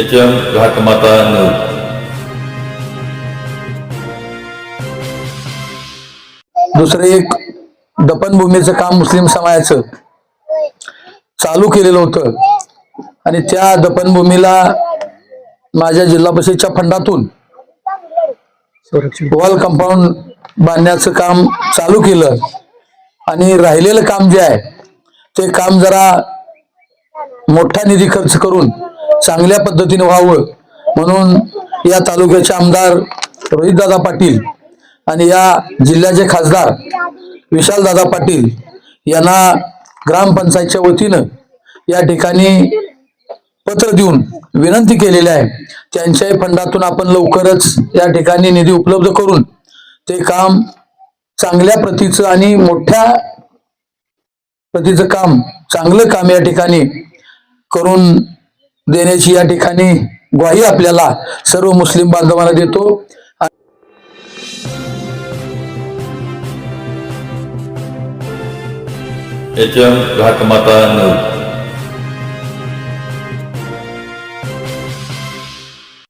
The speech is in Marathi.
एच एम घाटमाता नऊ दुसरं एक दफनभूमीचं काम मुस्लिम समाजाचं. चालू केलेलं होतं. आणि त्या दफनभूमीला माझ्या जिल्हा परिषदच्या फंडातून वॉल कंपाऊंड बांधण्याचं काम चालू केलं. आणि राहिलेलं काम जे आहे ते काम जरा मोठा निधी खर्च करून चांगल्या पद्धतीने व्हावं म्हणून या तालुक्याचे आमदार रोहितदादा पाटील आणि या जिल्ह्याचे खासदार विशालदादा पाटील यांना ग्रामपंचायतच्या वतीनं या ठिकाणी पत्र देऊन विनंती केलेली आहे. त्यांच्याही फंडातून आपण लवकरच या ठिकाणी निधी उपलब्ध करून ते काम चांगल्या प्रतीचं आणि मोठ्या प्रतीचं काम चांगलं काम या ठिकाणी करून देण्याची या ठिकाणी ग्वाही आपल्याला सर्व मुस्लिम बांधवांना देतो. एच एम घाटमाता नऊ